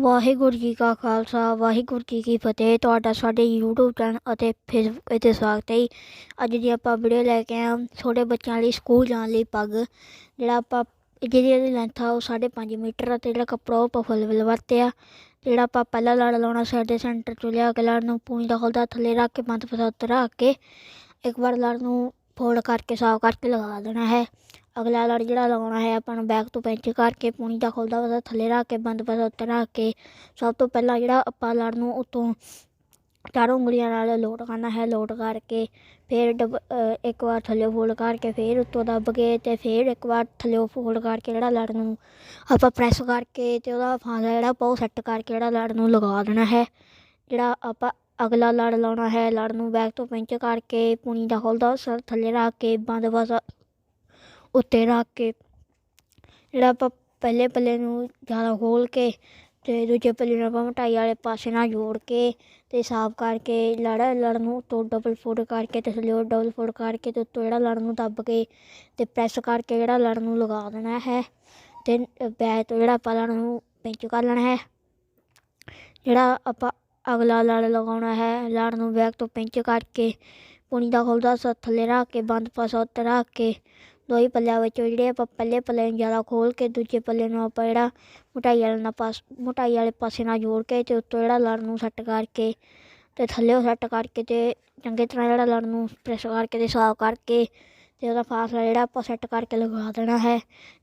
ਵਾਹਿਗੁਰੂ ਜੀ ਕਾ ਖਾਲਸਾ, ਵਾਹਿਗੁਰੂ ਜੀ ਕੀ ਫਤਿਹ। ਤੁਹਾਡਾ ਸਾਡੇ YouTube ਚੈਨਲ ਅਤੇ ਫੇਸਬੁੱਕ 'ਤੇ ਸਵਾਗਤ ਹੈ ਅੱਜ ਦੀ ਆਪਾਂ ਵੀਡੀਓ ਲੈ ਕੇ ਆਏ ਛੋਟੇ ਬੱਚਿਆਂ ਲਈ ਸਕੂਲ ਜਾਣ ਲਈ ਪੱਗ, ਜਿਹੜਾ ਆਪਾਂ ਜਿਹਦੀ ਇਹਦੀ ਲੈਂਥ ਆ ਉਹ 5.5 ਮੀਟਰ ਆ ਅਤੇ ਜਿਹੜਾ ਕੱਪੜਾ ਉਹ ਆਪਾਂ ਫੁੱਲ ਵਿਲ ਵਰਤਿਆ ਜਿਹੜਾ ਆਪਾਂ ਪਹਿਲਾ ਲੜ ਲਾਉਣਾ ਸਾਡੇ ਸੈਂਟਰ 'ਚੋਂ ਲਿਆ ਕੇ ਲੜ ਨੂੰ ਪੂਣੀ ਦਾ ਖੁੱਲਦਾ ਥੱਲੇ ਰੱਖ ਕੇ ਬੰਦ ਫਸਾ ਉੱਤੇ ਰੱਖ ਕੇ ਇੱਕ ਵਾਰ ਲੜ ਨੂੰ ਫੋਲਡ ਕਰਕੇ ਸਾਫ਼ ਕਰਕੇ ਲਗਾ ਦੇਣਾ ਹੈ। ਅਗਲਾ ਲੜ ਜਿਹੜਾ ਲਗਾਉਣਾ ਹੈ, ਆਪਾਂ ਨੂੰ ਬੈਕ ਤੋਂ ਪੈਂਚ ਕਰਕੇ ਪੂਣੀ ਦਾ ਖੁੱਲਦਾ ਉਹਦਾ ਥੱਲੇ ਰੱਖ ਕੇ, ਬੰਦ ਪਸਾ ਉੱਤੇ ਰੱਖ ਕੇ, ਸਭ ਤੋਂ ਪਹਿਲਾਂ ਜਿਹੜਾ ਆਪਾਂ ਲੜ ਨੂੰ ਉੱਤੋਂ ਚਾਰੋਂ ਉਂਗਲੀਆਂ ਨਾਲ ਲੋਟ ਕਰਨਾ ਹੈ, ਲੋਟ ਕਰਕੇ ਫਿਰ ਡਬ ਇੱਕ ਵਾਰ ਥੱਲੇ ਫੋਲਡ ਕਰਕੇ ਫਿਰ ਉੱਤੋਂ ਦੱਬ ਕੇ ਅਤੇ ਫਿਰ ਇੱਕ ਵਾਰ ਥੱਲੇ ਫੋਲਡ ਕਰਕੇ ਜਿਹੜਾ ਲੜ ਨੂੰ ਆਪਾਂ ਪ੍ਰੈਸ ਕਰਕੇ ਅਤੇ ਉਹਦਾ ਫਾਂਸਾ ਜਿਹੜਾ ਆਪਾਂ ਉਹ ਸੈੱਟ ਕਰਕੇ ਜਿਹੜਾ ਲੜ ਨੂੰ ਲਗਾ ਦੇਣਾ ਹੈ। ਜਿਹੜਾ ਆਪਾਂ ਅਗਲਾ ਲੜ ਲਾਉਣਾ ਹੈ ਲੜ ਨੂੰ ਬੈਕ ਤੋਂ ਪਿੰਚ ਕਰਕੇ ਪੂਣੀ ਦਾ ਖੁੱਲਦਾ, ਸਰ ਥੱਲੇ ਰੱਖ ਕੇ, ਬੰਦ ਬਸ ਉੱਤੇ ਰੱਖ ਕੇ ਜਿਹੜਾ ਆਪਾਂ ਪਹਿਲੇ ਪੱਲੇ ਨੂੰ ਜ਼ਿਆਦਾ ਖੋਲ੍ਹ ਕੇ ਅਤੇ ਦੂਜੇ ਪੱਲੇ ਨੂੰ ਆਪਾਂ ਮੋਟਾਈ ਵਾਲੇ ਪਾਸੇ ਨਾਲ ਜੋੜ ਕੇ ਅਤੇ ਸਾਫ਼ ਕਰਕੇ ਲੜ ਲੜ ਨੂੰ ਉੱਤੋਂ ਡਬਲ ਫੋਲਡ ਕਰਕੇ ਅਤੇ ਥੱਲੇ ਡਬਲ ਫੋਲਡ ਕਰਕੇ ਅਤੇ ਉੱਤੋਂ ਜਿਹੜਾ ਲੜ ਨੂੰ ਦੱਬ ਕੇ ਅਤੇ ਪ੍ਰੈਸ ਕਰਕੇ ਜਿਹੜਾ ਲੜ ਨੂੰ ਲਗਾ ਦੇਣਾ ਹੈ ਅਤੇ ਬੈਕ ਤੋਂ ਜਿਹੜਾ ਆਪਾਂ ਲੜ ਨੂੰ ਪਿੰਚ ਕਰ ਲੈਣਾ ਹੈ। ਜਿਹੜਾ ਆਪਾਂ ਅਗਲਾ ਲੜ ਲਗਾਉਣਾ ਹੈ, ਲੜ ਨੂੰ ਬੈਕ ਤੋਂ ਪਿੰਚ ਕਰਕੇ ਪੁਣੀ ਦਾ ਖੋਲਦਾ ਸ ਥੱਲੇ ਰੱਖ ਕੇ, ਬੰਦ ਪਾਸਾ ਉੱਤੇ ਰੱਖ ਕੇ ਦੋਈ ਪੱਲਿਆਂ ਵਿੱਚੋਂ ਜਿਹੜੇ ਆਪਾਂ ਪਹਿਲੇ ਪੱਲੇ ਨੂੰ ਜ਼ਿਆਦਾ ਖੋਲ੍ਹ ਕੇ ਦੂਜੇ ਪੱਲੇ ਨੂੰ ਆਪਾਂ ਜਿਹੜਾ ਮੋਟਾਈ ਵਾਲੇ ਨਾਲ ਪਾਸ, ਮੋਟਾਈ ਵਾਲੇ ਪਾਸੇ ਨਾਲ ਜੋੜ ਕੇ ਅਤੇ ਉੱਤੋਂ ਜਿਹੜਾ ਲੜ ਨੂੰ ਸੈੱਟ ਕਰਕੇ ਅਤੇ ਥੱਲੇਓ ਸੈੱਟ ਕਰਕੇ ਅਤੇ ਚੰਗੇ ਤਰ੍ਹਾਂ ਜਿਹੜਾ ਲੜ ਨੂੰ ਪ੍ਰੈਸ ਕਰਕੇ ਅਤੇ ਸਾਫ਼ ਕਰਕੇ ਅਤੇ ਉਹਦਾ ਫਾਸਲਾ ਜਿਹੜਾ ਆਪਾਂ ਸੈੱਟ ਕਰਕੇ ਲਗਾ ਦੇਣਾ ਹੈ।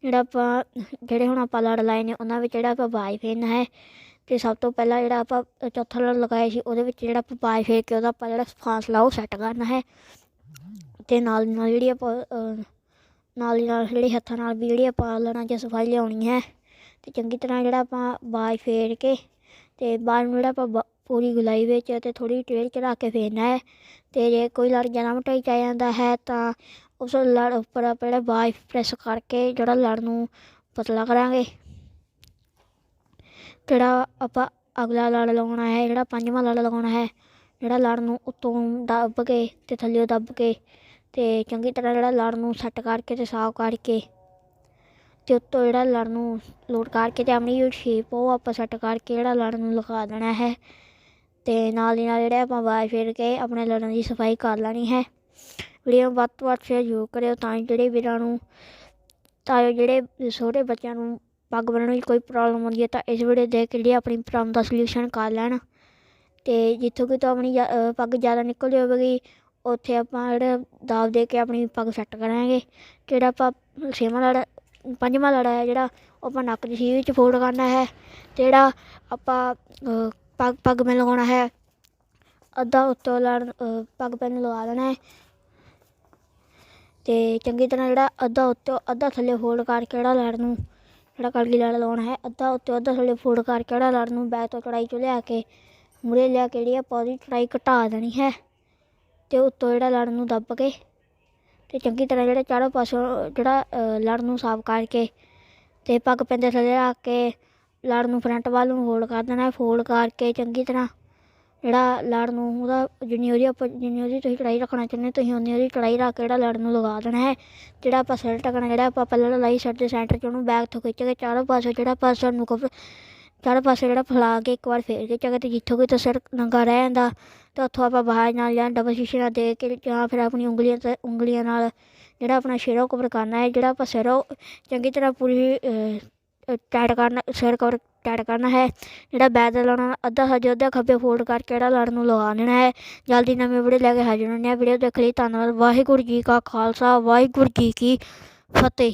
ਜਿਹੜਾ ਆਪਾਂ, ਜਿਹੜੇ ਹੁਣ ਆਪਾਂ ਲੜ ਲਾਏ ਨੇ, ਉਹਨਾਂ ਵਿੱਚ ਜਿਹੜਾ ਆਪਾਂ ਬਾਈ ਫੇਰਨਾ ਹੈ ਅਤੇ ਸਭ ਤੋਂ ਪਹਿਲਾਂ ਜਿਹੜਾ ਆਪਾਂ ਚੌਥਾ ਲੜ ਲਗਾਇਆ ਸੀ, ਉਹਦੇ ਵਿੱਚ ਜਿਹੜਾ ਆਪਾਂ ਬਾਈ ਫੇਰ ਕੇ ਉਹਦਾ ਆਪਾਂ ਜਿਹੜਾ ਫਾਸਲਾ ਉਹ ਸੈੱਟ ਕਰਨਾ ਹੈ। ਅਤੇ ਨਾਲ ਨਾਲ ਜਿਹੜੀ ਆਪਾਂ ਨਾਲ ਦੀ ਨਾਲ ਜਿਹੜੀ ਹੱਥਾਂ ਨਾਲ ਵੀ ਜਿਹੜੀ ਆਪਾਂ ਲੜਾਂ 'ਚ ਸਫ਼ਾਈ ਲਿਆਉਣੀ ਹੈ। ਅਤੇ ਚੰਗੀ ਤਰ੍ਹਾਂ ਜਿਹੜਾ ਆਪਾਂ ਬਾਜ ਫੇਰ ਕੇ ਅਤੇ ਬਾਜ ਨੂੰ ਜਿਹੜਾ ਆਪਾਂ ਬ, ਪੂਰੀ ਗੁਲਾਈ ਵਿੱਚ ਅਤੇ ਥੋੜ੍ਹੀ ਟੇਲ ਚੜਾ ਕੇ ਫੇਰਨਾ ਹੈ। ਅਤੇ ਜੇ ਕੋਈ ਲੜ ਜ਼ਿਆਦਾ ਟਾਈ 'ਚ ਆ ਜਾਂਦਾ ਹੈ ਤਾਂ ਉਸ ਲੜ ਉੱਪਰ ਆਪਾਂ ਜਿਹੜਾ ਬਾਜ ਪ੍ਰੈਸ ਕਰਕੇ ਜਿਹੜਾ ਲੜ ਨੂੰ ਪਤਲਾ ਕਰਾਂਗੇ। ਜਿਹੜਾ ਆਪਾਂ ਅਗਲਾ ਲੜ ਲਗਾਉਣਾ ਹੈ, ਜਿਹੜਾ ਪੰਜਵਾਂ ਲੜ ਲਗਾਉਣਾ ਹੈ, ਜਿਹੜਾ ਲੜ ਨੂੰ ਉੱਤੋਂ ਦੱਬ ਕੇ ਅਤੇ ਥੱਲਿਓਂ ਦੱਬ ਕੇ ਅਤੇ ਚੰਗੀ ਤਰ੍ਹਾਂ ਜਿਹੜਾ ਲੜ ਨੂੰ ਸੈੱਟ ਕਰਕੇ ਅਤੇ ਸਾਫ਼ ਕਰਕੇ ਅਤੇ ਉੱਤੋਂ ਜਿਹੜਾ ਲੜ ਨੂੰ ਲੋਟ ਕਰਕੇ ਅਤੇ ਆਪਣੀ ਜਿਹੜੀ ਸ਼ੇਪ ਉਹ ਆਪਾਂ ਸੈੱਟ ਕਰਕੇ ਜਿਹੜਾ ਲੜ ਨੂੰ ਲਗਾ ਦੇਣਾ ਹੈ ਅਤੇ ਨਾਲ ਦੀ ਨਾਲ ਜਿਹੜਾ ਆਪਾਂ ਬਾਜ ਫਿਰ ਕੇ ਆਪਣੇ ਲੜਾਂ ਦੀ ਸਫ਼ਾਈ ਕਰ ਲੈਣੀ ਹੈ। ਵੀਡੀਓ ਵੱਧ ਤੋਂ ਵੱਧ ਸ਼ੇਅਰ ਜ਼ਰੂਰ ਕਰਿਓ ਤਾਂ ਜਿਹੜੇ ਵੀਰਾਂ ਨੂੰ, ਤਾਂ ਜੋ ਜਿਹੜੇ ਛੋਟੇ ਬੱਚਿਆਂ ਨੂੰ ਪੱਗ ਬੰਨ੍ਹਣ ਵਿੱਚ ਕੋਈ ਪ੍ਰੋਬਲਮ ਆਉਂਦੀ ਹੈ ਤਾਂ ਇਸ ਵੀਡੀਓ ਦੇਖ ਕੇ ਜਿਹੜੀ ਆਪਣੀ ਪ੍ਰੋਬਲਮ ਦਾ ਸੋਲਿਊਸ਼ਨ ਕਰ ਲੈਣ ਅਤੇ ਜਿੱਥੋਂ ਕਿ ਕਿਤੋਂ ਆਪਣੀ ਪੱਗ ਜ਼ਿਆਦਾ ਨਿਕਲਦੀ ਹੋਵੇਗੀ ਉੱਥੇ ਆਪਾਂ ਜਿਹੜਾ ਦਾਬ ਦੇ ਕੇ ਆਪਣੀ ਪੱਗ ਸੈੱਟ ਕਰਾਂਗੇ, ਜਿਹੜਾ ਆਪਾਂ ਛੇਵਾਂ ਲੜ, ਪੰਜਵਾਂ ਲੜਾ ਹੈ ਜਿਹੜਾ, ਉਹ ਆਪਾਂ ਨੱਕ ਦੀ ਸੀਟ ਵਿੱਚ ਫੋਲਡ ਕਰਨਾ ਹੈ ਅਤੇ ਜਿਹੜਾ ਆਪਾਂ ਪੱਗ ਪੱਗ ਮੈਂ ਲਗਾਉਣਾ ਹੈ, ਅੱਧਾ ਉੱਤੋਂ ਲੜ ਪੱਗ ਪੈਨ ਲਗਾ ਦੇਣਾ ਹੈ। ਅਤੇ ਚੰਗੀ ਤਰ੍ਹਾਂ ਜਿਹੜਾ ਅੱਧਾ ਉੱਤੋਂ ਅੱਧਾ ਥੱਲੇ ਫੋਲਡ ਕਰਕੇ ਜਿਹੜਾ ਲੜ ਨੂੰ, ਜਿਹੜਾ ਕੜਗੀ ਲੜ ਲਾਉਣਾ ਹੈ, ਅੱਧਾ ਉੱਤੋਂ ਅੱਧਾ ਥੱਲੇ ਫੋਲਡ ਕਰਕੇ ਜਿਹੜਾ ਲੜ ਨੂੰ ਬੈਕ ਤੋਂ ਚੜਾਈ 'ਚੋਂ ਲਿਆ ਕੇ, ਮੂਹਰੇ ਲਿਆ ਕੇ ਜਿਹੜੀ ਆਪਾਂ ਉਹਦੀ ਚੜਾਈ ਘਟਾ ਦੇਣੀ ਹੈ। ਅਤੇ ਉੱਤੋਂ ਜਿਹੜਾ ਲੜ ਨੂੰ ਦੱਬ ਕੇ ਅਤੇ ਚੰਗੀ ਤਰ੍ਹਾਂ ਜਿਹੜਾ ਚਾਰੋਂ ਪਾਸੋਂ ਜਿਹੜਾ ਲੜ ਨੂੰ ਸਾਫ਼ ਕਰਕੇ ਅਤੇ ਪੱਗ ਪੈਂਦੇ ਥੱਲੇ ਰੱਖ ਕੇ ਲੜ ਨੂੰ ਫਰੰਟ ਵੱਲ ਨੂੰ ਫੋਲਡ ਕਰ ਦੇਣਾ ਫੋਲਡ ਕਰਕੇ ਚੰਗੀ ਤਰ੍ਹਾਂ ਜਿਹੜਾ ਲੜ ਨੂੰ ਉਹਦਾ ਜਿੰਨੀ ਉਹਦੀ ਆਪਾਂ, ਜਿੰਨੀ ਉਹਦੀ ਤੁਸੀਂ ਕੜਾਈ ਰੱਖਣਾ ਚਾਹੁੰਦੇ ਤੁਸੀਂ ਉਨੀ ਉਹਦੀ ਕੜਾਈ ਰੱਖ ਕੇ ਜਿਹੜਾ ਲੜ ਨੂੰ ਲਗਾ ਦੇਣਾ ਹੈ। ਜਿਹੜਾ ਆਪਾਂ ਸਿਰ ਢੱਕਣਾ, ਜਿਹੜਾ ਆਪਾਂ ਪਹਿਲਾਂ ਲਾਈ ਸਿਰ ਦੇ ਸੈਂਟਰ 'ਚ ਉਹਨੂੰ ਬੈਕ ਤੋਂ ਖਿੱਚ ਕੇ ਚਾਰੋਂ ਪਾਸੇ ਜਿਹੜਾ ਪਾਸਾ ਨੂੰ ਕਵਰ ਚਾਰੋਂ ਪਾਸੇ ਜਿਹੜਾ ਫੈਲਾ ਕੇ ਇੱਕ ਵਾਰ ਫੇਰ ਕੇ ਚੱਕ ਤੇ ਜਿੱਥੋਂ ਕਿਤੇ ਸਿਰ ਨੰਗਾ ਰਹਿ ਜਾਂਦਾ ਤਾਂ ਉੱਥੋਂ ਆਪਾਂ ਬਾਹਰ ਨਾਲ ਜਾਂ ਡਬਲ ਸ਼ੀਸ਼ੇ ਨਾਲ ਦੇ ਕੇ ਜਾਂ ਫਿਰ ਆਪਣੀ ਉਂਗਲੀਆਂ ਤੇ ਉਂਗਲੀਆਂ ਨਾਲ ਜਿਹੜਾ ਆਪਣਾ ਸਿਰੋਂ ਕਵਰ ਕਰਨਾ ਹੈ, ਜਿਹੜਾ ਆਪਾਂ ਸਿਰ ਉਹ ਚੰਗੀ ਤਰ੍ਹਾਂ ਪੂਰੀ ਟਾਈਟ ਕਰਨਾ, ਸਿਰ ਕਵਰ ਟਾਈਟ ਕਰਨਾ ਹੈ, ਜਿਹੜਾ ਬੈਕ ਦਾ ਲਾਉਣਾ ਅੱਧਾ ਸੱਜੇ ਅੱਧਾ ਖੱਬੇ ਫੋਲਡ ਕਰਕੇ ਜਿਹੜਾ ਲੜ ਨੂੰ ਲਗਾ ਦੇਣਾ ਹੈ, ਜਲਦੀ ਨਵੇਂ ਵੀਡੀਓ ਲੈ ਕੇ ਹਾਜ਼ਰ ਹੁੰਦੇ ਹਾਂ, ਵੀਡੀਓ ਦੇਖ ਲਈ, ਧੰਨਵਾਦ, ਵਾਹਿਗੁਰੂ ਜੀ ਕਾ ਖਾਲਸਾ, ਵਾਹਿਗੁਰੂ ਜੀ ਕੀ ਫਤਿਹ।